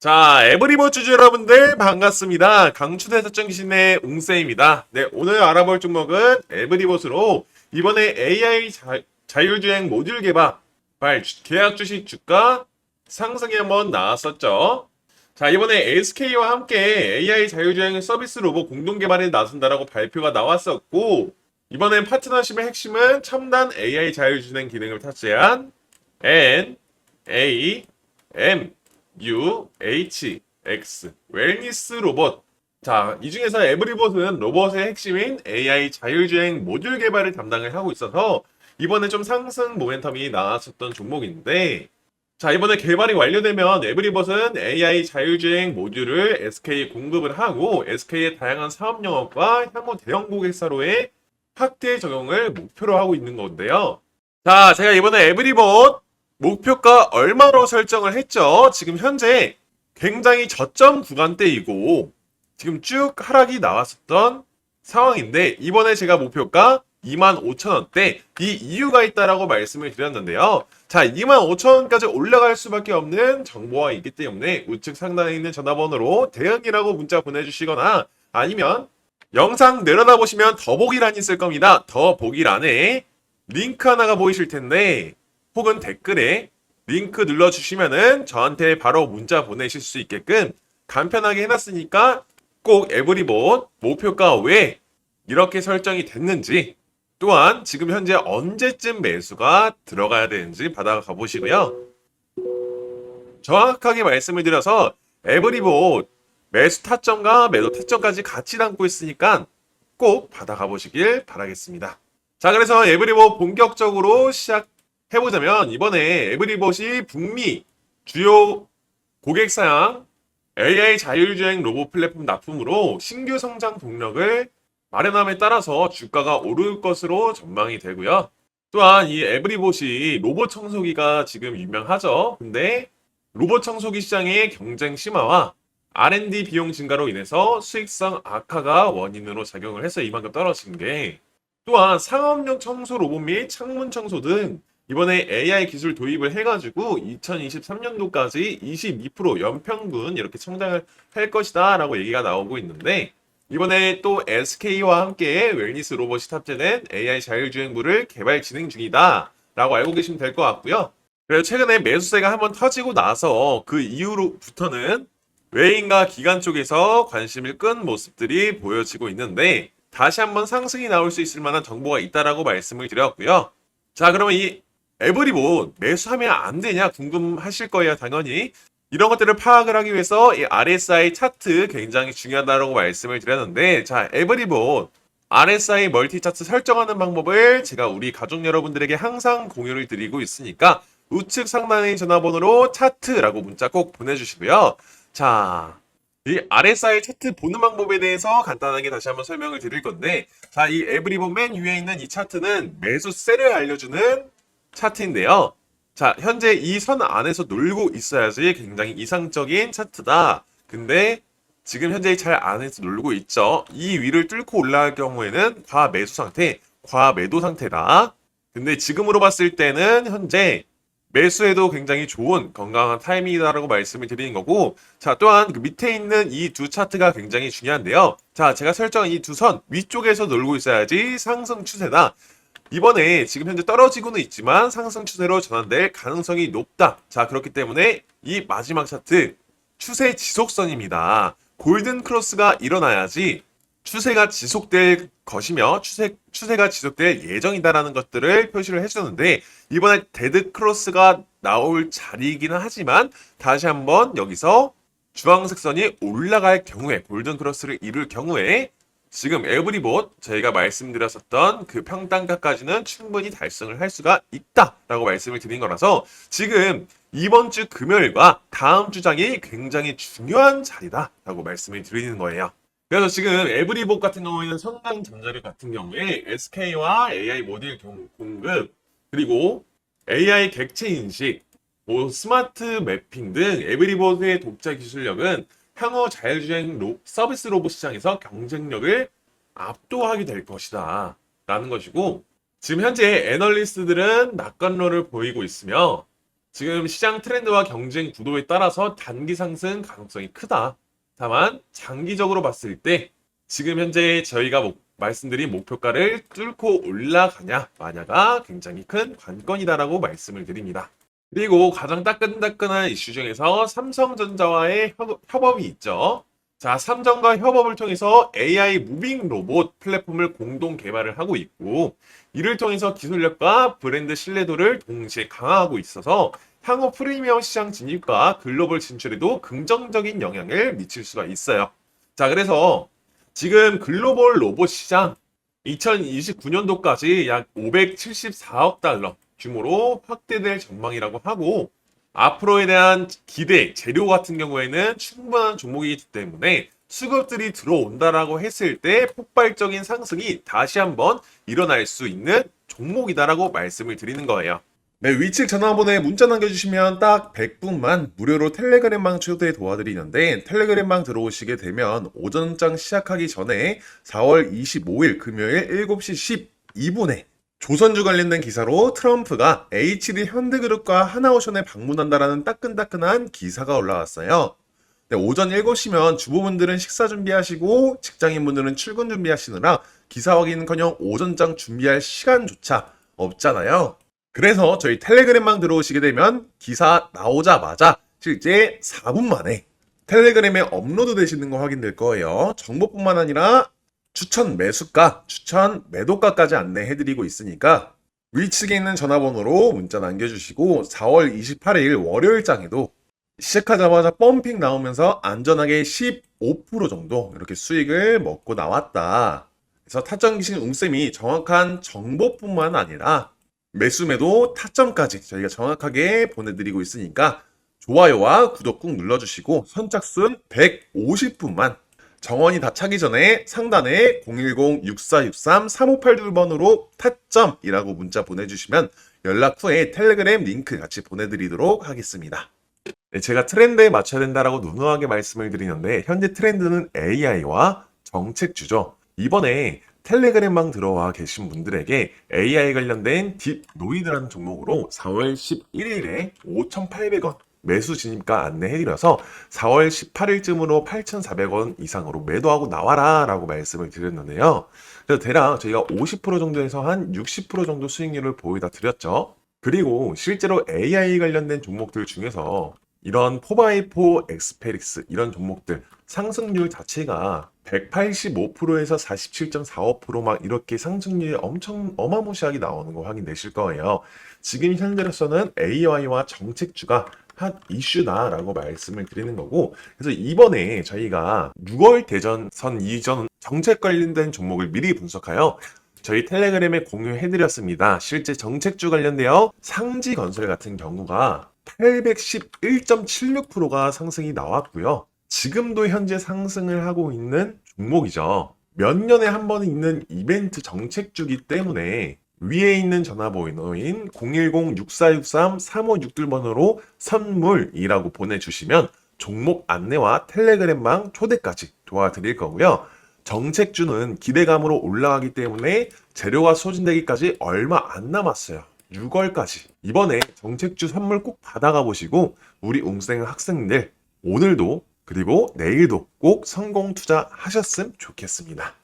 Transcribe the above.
자, 에브리버 주주 여러분들 반갑습니다. 강추대 설정기신의 웅세입니다. 네, 오늘 알아볼 종목은 에브리봇으로 이번에 AI 자, 자율주행 모듈 개발 주- 계약 주식 주가 상승이 한번 나왔었죠. 자, 이번에 SK와 함께 AI 자율주행 서비스 로봇 공동 개발에 나선다라고 발표가 나왔었고, 이번엔 파트너십의 핵심은 첨단 AI 자율주행 기능을 탑재한 N, A, M, U, H, X 웰니스 로봇 자, 이 중에서 에브리봇은 로봇의 핵심인 AI 자율주행 모듈 개발을 담당을 하고 있어서 이번에 좀 상승 모멘텀이 나왔었던 종목인데 자, 이번에 개발이 완료되면 에브리봇은 AI 자율주행 모듈을 SK에 공급을 하고 SK의 다양한 사업 영역과 향후 대형 고객사로의 확대 적용을 목표로 하고 있는 건데요. 자, 제가 이번에 에브리봇 목표가 얼마로 설정을 했죠? 지금 현재 굉장히 저점 구간대이고 지금 쭉 하락이 나왔었던 상황인데 이번에 제가 목표가 25,000원대 이 이유가 있다라고 말씀을 드렸는데요. 자, 25,000원까지 올라갈 수밖에 없는 정보가 있기 때문에 우측 상단에 있는 전화번호로 대응이라고 문자 보내주시거나 아니면 영상 내려다 보시면 더보기란이 있을 겁니다. 더보기란에 링크 하나가 보이실 텐데 혹은 댓글에 링크 눌러주시면은 저한테 바로 문자 보내실 수 있게끔 간편하게 해놨으니까 꼭 에브리봇 목표가 왜 이렇게 설정이 됐는지 또한 지금 현재 언제쯤 매수가 들어가야 되는지 받아가 보시고요. 정확하게 말씀을 드려서 에브리봇 매수 타점과 매도 타점까지 같이 담고 있으니까 꼭 받아가 보시길 바라겠습니다. 자, 그래서 에브리봇 본격적으로 시작 해보자면 이번에 에브리봇이 북미 주요 고객 사양 AI 자율주행 로봇 플랫폼 납품으로 신규 성장 동력을 마련함에 따라서 주가가 오를 것으로 전망이 되고요. 또한 이 에브리봇이 로봇 청소기가 지금 유명하죠. 근데 로봇 청소기 시장의 경쟁 심화와 R&D 비용 증가로 인해서 수익성 악화가 원인으로 작용을 해서 이만큼 떨어진 게 또한 상업용 청소 로봇 및 창문 청소 등 이번에 AI 기술 도입을 해가지고 2023년도까지 22% 연평균 이렇게 성장을 할 것이다 라고 얘기가 나오고 있는데 이번에 또 SK와 함께 웰니스 로봇이 탑재된 AI 자율주행부를 개발 진행 중이다 라고 알고 계시면 될 것 같고요. 그래서 최근에 매수세가 한번 터지고 나서 그 이후로부터는 외인과 기관 쪽에서 관심을 끈 모습들이 보여지고 있는데 다시 한번 상승이 나올 수 있을 만한 정보가 있다라고 말씀을 드렸고요. 자, 그러면 이 에브리봇 매수하면 안 되냐 궁금하실 거예요, 당연히. 이런 것들을 파악을 하기 위해서 이 RSI 차트 굉장히 중요하다고 말씀을 드렸는데, 자, 에브리봇 RSI 멀티 차트 설정하는 방법을 제가 우리 가족 여러분들에게 항상 공유를 드리고 있으니까 우측 상단의 전화번호로 차트라고 문자 꼭 보내주시고요. 자, 이 RSI 차트 보는 방법에 대해서 간단하게 다시 한번 설명을 드릴 건데, 자, 이 에브리봇 맨 위에 있는 이 차트는 매수 세를 알려주는 차트인데요. 자, 현재 이 선 안에서 놀고 있어야지 굉장히 이상적인 차트다. 근데 지금 현재 잘 안에서 놀고 있죠. 이 위를 뚫고 올라갈 경우에는 과매수 상태, 과매도 상태다. 근데 지금으로 봤을 때는 현재 매수에도 굉장히 좋은 건강한 타이밍이다라고 말씀을 드리는 거고, 자, 또한 그 밑에 있는 이 두 차트가 굉장히 중요한데요. 자, 제가 설정한 이 두 선 위쪽에서 놀고 있어야지 상승 추세다. 이번에 지금 현재 떨어지고는 있지만 상승 추세로 전환될 가능성이 높다. 자, 그렇기 때문에 이 마지막 차트 추세 지속선입니다. 골든 크로스가 일어나야지 추세가 지속될 것이며 추세 추세가 지속될 예정이다라는 것들을 표시를 해주는데 이번에 데드 크로스가 나올 자리이기는 하지만 다시 한번 여기서 주황색 선이 올라갈 경우에 골든 크로스를 이룰 경우에 지금 에브리봇 저희가 말씀드렸었던 그 평단가까지는 충분히 달성을 할 수가 있다라고 말씀을 드린 거라서 지금 이번 주 금요일과 다음 주장이 굉장히 중요한 자리다라고 말씀을 드리는 거예요. 그래서 지금 에브리봇 같은 경우에는 성강 전자력 같은 경우에 SK와 AI 경- 공급 그리고 AI 객체 인식, 뭐 스마트 매핑 등 에브리봇의 독자 기술력은 향후 자율주행 로- 서비스 로봇 시장에서 경쟁력을 압도하게 될 것이다. 라는 것이고, 지금 현재 애널리스트들은 낙관론을 보이고 있으며, 지금 시장 트렌드와 경쟁 구도에 따라서 단기 상승 가능성이 크다. 다만 장기적으로 봤을 때 지금 현재 저희가 목- 말씀드린 목표가를 뚫고 올라가냐 마냐가 굉장히 큰 관건이다라고 말씀을 드립니다. 그리고 가장 따끈따끈한 이슈 중에서 삼성전자와의 협- 협업이 있죠. 자, 삼성과 협업을 통해서 AI 무빙 로봇 플랫폼을 공동 개발을 하고 있고, 이를 통해서 기술력과 브랜드 신뢰도를 동시에 강화하고 있어서 향후 프리미엄 시장 진입과 글로벌 진출에도 긍정적인 영향을 미칠 수가 있어요. 자, 그래서 지금 글로벌 로봇 시장 2029년도까지 약 574억 달러 규모로 확대될 전망이라고 하고 앞으로에 대한 기대, 재료 같은 경우에는 충분한 종목이기 때문에 수급들이 들어온다라고 했을 때 폭발적인 상승이 다시 한번 일어날 수 있는 종목이다라고 말씀을 드리는 거예요. 네, 위측 전화번호에 문자 남겨주시면 딱 100분만 무료로 텔레그램방 초대 도와드리는데 텔레그램방 들어오시게 되면 오전장 시작하기 전에 4월 25일 금요일 7시 12분에 조선주 관련된 기사로 트럼프가 HD 현대그룹과 하나오션에 방문한다라는 따끈따끈한 기사가 올라왔어요. 네, 오전 7시면 주부분들은 식사 준비하시고 직장인분들은 출근 준비하시느라 기사 확인커녕 오전장 준비할 시간조차 없잖아요. 그래서 저희 텔레그램망 들어오시게 되면 기사 나오자마자 실제 4분 만에 텔레그램에 업로드 되시는 거 확인될 거예요. 정보뿐만 아니라 추천 매수가, 추천 매도가까지 안내해드리고 있으니까 위측에 있는 전화번호로 문자 남겨주시고 4월 28일 월요일장에도 시작하자마자 펌핑 나오면서 안전하게 15% 정도 이렇게 수익을 먹고 나왔다. 그래서 타점 기신 웅쌤이 정확한 정보뿐만 아니라 매수매도 타점까지 저희가 정확하게 보내드리고 있으니까 좋아요와 구독 꾹 눌러주시고 선착순 150분만 정원이 다 차기 전에 상단에 010-6463-3582번으로 타점이라고 문자 보내주시면 연락 후에 텔레그램 링크 같이 보내드리도록 하겠습니다. 네, 제가 트렌드에 맞춰야 된다라고 누누하게 말씀을 드리는데 현재 트렌드는 AI와 정책주죠. 이번에 텔레그램방 들어와 계신 분들에게 AI 관련된 딥 노이드라는 종목으로 4월 11일에 5,800원 매수 진입가 안내해드려서 4월 18일쯤으로 8,400원 이상으로 매도하고 나와라 라고 말씀을 드렸는데요. 그래서 대략 저희가 50% 정도에서 한 60% 정도 수익률을 보여다 드렸죠. 그리고 실제로 AI 관련된 종목들 중에서 이런 4x4 엑스페릭스 이런 종목들 상승률 자체가 185%에서 47.45%막 이렇게 상승률이 엄청 어마무시하게 나오는 거 확인되실 거예요. 지금 현재로서는 AI와 정책주가 핫 이슈다라고 말씀을 드리는 거고 그래서 이번에 저희가 6월 대전선 이전 정책 관련된 종목을 미리 분석하여 저희 텔레그램에 공유해드렸습니다. 실제 정책주 관련되어 상지 건설 같은 경우가 811.76%가 상승이 나왔고요. 지금도 현재 상승을 하고 있는 종목이죠. 몇 년에 한 번 있는 이벤트 정책주기 때문에 위에 있는 전화번호인 010-6463-3561번으로 선물이라고 보내주시면 종목 안내와 텔레그램방 초대까지 도와드릴 거고요. 정책주는 기대감으로 올라가기 때문에 재료가 소진되기까지 얼마 안 남았어요. 6월까지. 이번에 정책주 선물 꼭 받아가 보시고 우리 웅생 학생들 오늘도 그리고 내일도 꼭 성공 투자하셨으면 좋겠습니다.